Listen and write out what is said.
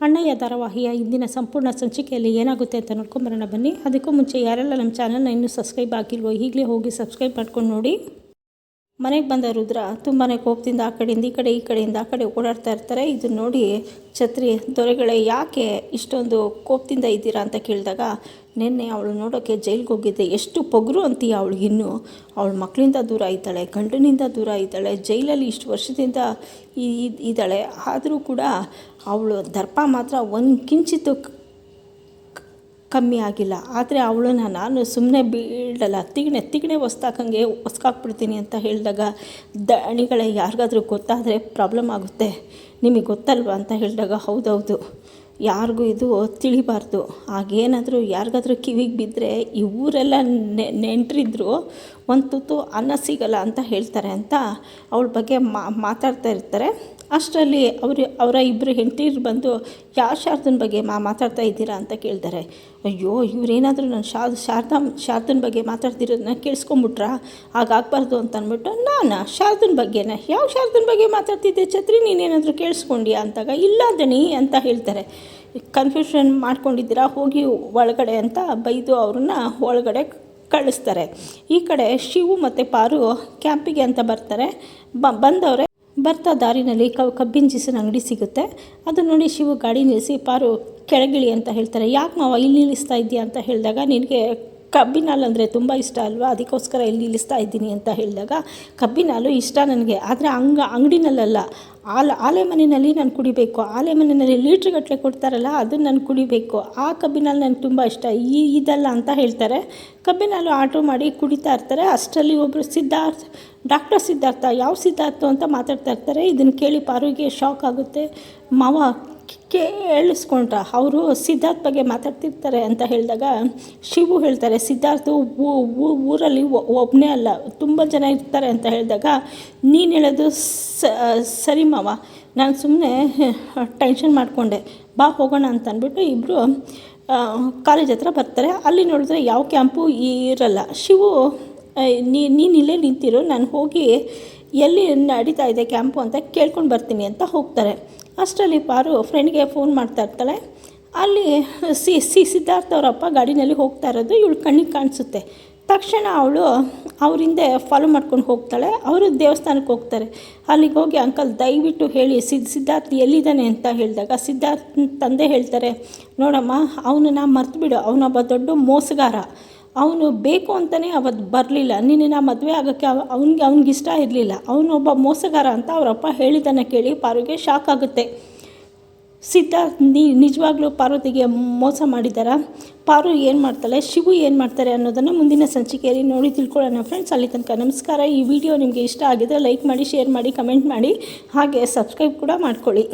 ಅಣ್ಣಯ್ಯ ಧಾರಾವಾಹಿಯ ಇಂದಿನ ಸಂಪೂರ್ಣ ಸಂಚಿಕೆಯಲ್ಲಿ ಏನಾಗುತ್ತೆ ಅಂತ ನೋಡ್ಕೊಂಬರೋಣ ಬನ್ನಿ. ಅದಕ್ಕೂ ಮುಂಚೆ ಯಾರೆಲ್ಲ ನಮ್ಮ ಚಾನಲ್ನ ಇನ್ನೂ ಸಬ್ಸ್ಕ್ರೈಬ್ ಆಗಿಲ್ವೋ ಈಗಲೇ ಹೋಗಿ ಸಬ್ಸ್ಕ್ರೈಬ್ ಮಾಡ್ಕೊಂಡು ನೋಡಿ. ಮನೆಗೆ ಬಂದ ರುದ್ರ ತುಂಬಾ ಕೋಪದಿಂದ ಆ ಕಡೆಯಿಂದ ಈ ಕಡೆ, ಈ ಕಡೆಯಿಂದ ಆ ಕಡೆ ಓಡಾಡ್ತಾ ಇರ್ತಾರೆ. ಇದನ್ನ ನೋಡಿ ಛತ್ರಿ, ದೊರೆಗಳೇ ಯಾಕೆ ಇಷ್ಟೊಂದು ಕೋಪದಿಂದ ಇದ್ದೀರಾ ಅಂತ ಕೇಳಿದಾಗ, ನಿನ್ನೆ ಅವಳು ನೋಡೋಕ್ಕೆ ಜೈಲಿಗೆ ಹೋಗಿದ್ದೆ. ಎಷ್ಟು ಪೊಗರು ಅಂತೀಯ ಅವಳು ಇನ್ನೂ. ಅವಳು ಮಕ್ಕಳಿಂದ ದೂರ ಇದ್ದಾಳೆ, ಗಂಡನಿಂದ ದೂರ ಇದ್ದಾಳೆ, ಜೈಲಲ್ಲಿ ಇಷ್ಟು ವರ್ಷದಿಂದ ಇದ್ದಾಳೆ. ಆದರೂ ಕೂಡ ಅವಳು ದರ್ಪ ಮಾತ್ರ ಒಂದು ಕಿಂಚಿತ್ತು ಕಮ್ಮಿ ಆಗಿಲ್ಲ. ಆದರೆ ಅವಳನ್ನ ನಾನು ಸುಮ್ಮನೆ ಬೀಳಲ್ಲ. ತಿಗಣೆ ತಿಗಣೆ ಹೊಸ್ದಾಕಂಗೆ ಹೊಸ್ಕಾಕ್ಬಿಡ್ತೀನಿ ಅಂತ ಹೇಳಿದಾಗ ದಣಿಗಳೇ ಯಾರಿಗಾದ್ರೂ ಗೊತ್ತಾದರೆ ಪ್ರಾಬ್ಲಮ್ ಆಗುತ್ತೆ. ನಿಮಗೆ ಗೊತ್ತಲ್ವಾ ಅಂತ ಹೇಳಿದಾಗ ಹೌದೌದು. ಯಾರಿಗೂ ಇದು ತಿಳಿಬಾರ್ದು. ಆಗೇನಾದರೂ ಯಾರಿಗಾದ್ರೂ ಕಿವಿಗೆ ಬಿದ್ದರೆ ಈ ಊರೆಲ್ಲ ನೆಂಟರಿದ್ರು, ಒಂದು ತುತ್ತು ಅನ್ನ ಸಿಗಲ್ಲ ಅಂತ ಹೇಳ್ತಾರೆ ಅಂತ ಅವಳ ಬಗ್ಗೆ ಮಾತಾಡ್ತಾ ಇರ್ತಾರೆ. ಅಷ್ಟರಲ್ಲಿ ಅವರು, ಅವರ ಇಬ್ಬರು ಹೆಂಡತಿರು ಬಂದು ಯಾವ ಶಾರದನ ಬಗ್ಗೆ ಮಾ, ಮಾತಾಡ್ತಾ ಇದ್ದೀರಾ? ಅಂತ ಕೇಳ್ತಾರೆ. ಅಯ್ಯೋ, ಇವರೇನಾದರೂ ನಾನು ಶಾರ್ ಶಾರದಾ ಶಾರದನ ಬಗ್ಗೆ ಮಾತಾಡ್ತಿರೋದನ್ನ ಕೇಳಿಸ್ಕೊಂಬಿಟ್ರಾ? ಹಾಗಾಗಬಾರ್ದು ಅಂತ ಅಂದ್ಬಿಟ್ಟು, ನಾನು? ಶಾರದನ ಬಗ್ಗೆನ? ಯಾವ ಶಾರದನ ಬಗ್ಗೆ ಮಾತಾಡ್ತಿದ್ದೆ ಛತ್ರಿ? ನೀನೇನಾದರೂ ಕೇಳಿಸ್ಕೊಂಡ್ಯಾ? ಅಂತಾಗ, ಇಲ್ಲ ದಣಿ ಅಂತ ಹೇಳ್ತಾರೆ. ಕನ್ಫ್ಯೂಷನ್ ಮಾಡ್ಕೊಂಡಿದ್ದೀರಾ, ಹೋಗಿ ಒಳಗಡೆ ಅಂತ ಬೈದು ಅವ್ರನ್ನ ಒಳಗಡೆ ಕಳಿಸ್ತಾರೆ. ಈ ಕಡೆ ಶಿವು ಮತ್ತು ಪಾರು ಕ್ಯಾಂಪಿಗೆ ಅಂತ ಬರ್ತಾರೆ. ಬ, ಬಂದವರೆ, ಬರ್ತಾ ದಾರಿನಲ್ಲಿ ಕಬ್ಬಿನ ಜ್ಯೂಸಿನ ಅಂಗಡಿ ಸಿಗುತ್ತೆ. ಅದು ನೋಡಿ ಶಿವು ಗಾಡಿ ನಿಲ್ಲಿಸಿ, ಪಾರು ಕೆಳಗಿಳಿ ಅಂತ ಹೇಳ್ತಾರೆ. ಯಾಕೆ ಮಾವ, ಇಲ್ಲಿ ನಿಲ್ಲಿಸ್ತಾ ಇದ್ದೀಯಾ ಅಂತ ಹೇಳಿದಾಗ, ನಿನಗೆ ಕಬ್ಬಿನ ಹಾಲು ಅಂದರೆ ತುಂಬ ಇಷ್ಟ ಅಲ್ವಾ? ಅದಕ್ಕೋಸ್ಕರ ಇಲ್ಲಿ ನಿಲ್ಲಿಸ್ತಾ ಇದ್ದೀನಿ ಅಂತ ಹೇಳಿದಾಗ ಕಬ್ಬಿನ ಹಾಲು ಇಷ್ಟ ನನಗೆ. ಆದರೆ ಅಂಗ ಅಂಗಡಿನಲ್ಲಲ್ಲ, ಆಲ, ಆಲೆ ಮನೆಯಲ್ಲಿ ನಾನು ಕುಡಿಬೇಕು. ಆಲೆ ಮನೆಯಲ್ಲಿ ಲೀಟ್ರ್ಗಟ್ಟಲೆ ಕೊಡ್ತಾರಲ್ಲ, ಅದನ್ನು ನಾನು ಕುಡಿಬೇಕು. ಆ ಕಬ್ಬಿನ ಹಾಲು ನನಗೆ ತುಂಬ ಇಷ್ಟ. ಈ, ಇದಲ್ಲ ಅಂತ ಹೇಳ್ತಾರೆ. ಕಬ್ಬಿನ ಹಾಲು ಮಾಡಿ ಕುಡಿತಾ ಇರ್ತಾರೆ. ಅಷ್ಟರಲ್ಲಿ ಒಬ್ಬರು ಸಿದ್ಧಾರ್ಥ, ಡಾಕ್ಟರ್ ಸಿದ್ಧಾರ್ಥ, ಯಾವ ಸಿದ್ಧಾರ್ಥ ಅಂತ ಮಾತಾಡ್ತಾ ಇರ್ತಾರೆ. ಇದನ್ನು ಕೇಳಿ ಪಾರುಗೆ ಶಾಕ್ ಆಗುತ್ತೆ. ಮಾವ ಕೇಳಿಸ್ಕೊಂಡ್ರ. ಅವರು ಸಿದ್ಧಾರ್ಥ ಬಗ್ಗೆ ಮಾತಾಡ್ತಿರ್ತಾರೆ ಅಂತ ಹೇಳಿದಾಗ ಶಿವು ಹೇಳ್ತಾರೆ, ಸಿದ್ಧಾರ್ಥ ಊರಲ್ಲಿ ಒಬ್ಬನೇ ಅಲ್ಲ, ತುಂಬ ಜನ ಇರ್ತಾರೆ ಅಂತ ಹೇಳಿದಾಗ ನೀನು ಹೇಳೋದು ಸರಿ ಮಾವ. ನಾನು ಸುಮ್ಮನೆ ಟೆನ್ಷನ್ ಮಾಡಿಕೊಂಡೆ. ಬಾ, ಹೋಗೋಣ ಅಂತ ಅಂದ್ಬಿಟ್ಟು ಇಬ್ಬರು ಕಾಲೇಜ್ ಹತ್ರ ಬರ್ತಾರೆ. ಅಲ್ಲಿ ನೋಡಿದ್ರೆ ಯಾವ ಕ್ಯಾಂಪು ಇರಲ್ಲ. ಶಿವು ನೀನು ಇಲ್ಲೇ ನಿಂತಿರು. ನಾನು ಹೋಗಿ ಎಲ್ಲಿ ನಡೀತಾ ಇದೆ ಕ್ಯಾಂಪು ಅಂತ ಕೇಳ್ಕೊಂಡು ಬರ್ತೀನಿ ಅಂತ ಹೋಗ್ತಾರೆ. ಅಷ್ಟರಲ್ಲಿ ಪಾರು ಫ್ರೆಂಡ್ಗೆ ಫೋನ್ ಮಾಡ್ತಾ ಇರ್ತಾಳೆ. ಅಲ್ಲಿ ಸಿ ಸಿ ಸಿದ್ಧಾರ್ಥ ಅವರಪ್ಪ ಗಾಡಿನಲ್ಲಿ ಹೋಗ್ತಾ ಇರೋದು ಇವಳು ಕಣ್ಣಿಗೆ ಕಾಣಿಸುತ್ತೆ. ತಕ್ಷಣ ಅವಳು ಅವರಿಂದ ಫಾಲೋ ಮಾಡ್ಕೊಂಡು ಹೋಗ್ತಾಳೆ. ಅವರು ದೇವಸ್ಥಾನಕ್ಕೆ ಹೋಗ್ತಾರೆ. ಅಲ್ಲಿಗೆ ಹೋಗಿ ಅಂಕಲ್ ದಯವಿಟ್ಟು ಹೇಳಿ, ಸಿದ್, ಸಿದ್ಧಾರ್ಥ ಎಲ್ಲಿದ್ದಾನೆ ಅಂತ ಹೇಳಿದಾಗ ಸಿದ್ಧಾರ್ಥ ತಂದೆ ಹೇಳ್ತಾರೆ, ನೋಡಮ್ಮ, ಅವನನ್ನ ಮರ್ತುಬಿಡು. ಅವನೊಬ್ಬ ದೊಡ್ಡ ಮೋಸಗಾರ. ಅವನು ಬೇಕು ಅಂತಲೇ ಅವತ್ತು ಬರಲಿಲ್ಲ. ನಿನ್ನ ಮದುವೆ ಆಗೋಕ್ಕೆ ಅವ್ನಿಗೆ ಅವ್ನಿಗೆ ಇಷ್ಟ ಇರಲಿಲ್ಲ. ಅವನೊಬ್ಬ ಮೋಸಗಾರ ಅಂತ ಅವರಪ್ಪ ಹೇಳಿದ್ದನ್ನು ಕೇಳಿ ಪಾರುಗೆ ಶಾಕ್ ಆಗುತ್ತೆ. ಸಿದ್ಧಾರ್ಥ್ ನಿ ನಿಜವಾಗ್ಲೂ ಪಾರ್ವತಿಗೆ ಮೋಸ ಮಾಡಿದಾರ ಪಾರು ಏನು ಮಾಡ್ತಾಳೆ? ಶಿವು ಏನು ಮಾಡ್ತಾರೆ ಅನ್ನೋದನ್ನು ಮುಂದಿನ ಸಂಚಿಕೆಯಲ್ಲಿ ನೋಡಿ ತಿಳ್ಕೊಳ್ಳೋಣ ಫ್ರೆಂಡ್ಸ್ ಅಲ್ಲಿ ತನಕ ನಮಸ್ಕಾರ. ಈ ವಿಡಿಯೋ ನಿಮಗೆ ಇಷ್ಟ ಆಗಿದ್ರೆ ಲೈಕ್ ಮಾಡಿ ಶೇರ್ ಮಾಡಿ ಕಮೆಂಟ್ ಮಾಡಿ. ಹಾಗೆ ಸಬ್ಸ್ಕ್ರೈಬ್ ಕೂಡ ಮಾಡ್ಕೊಳ್ಳಿ.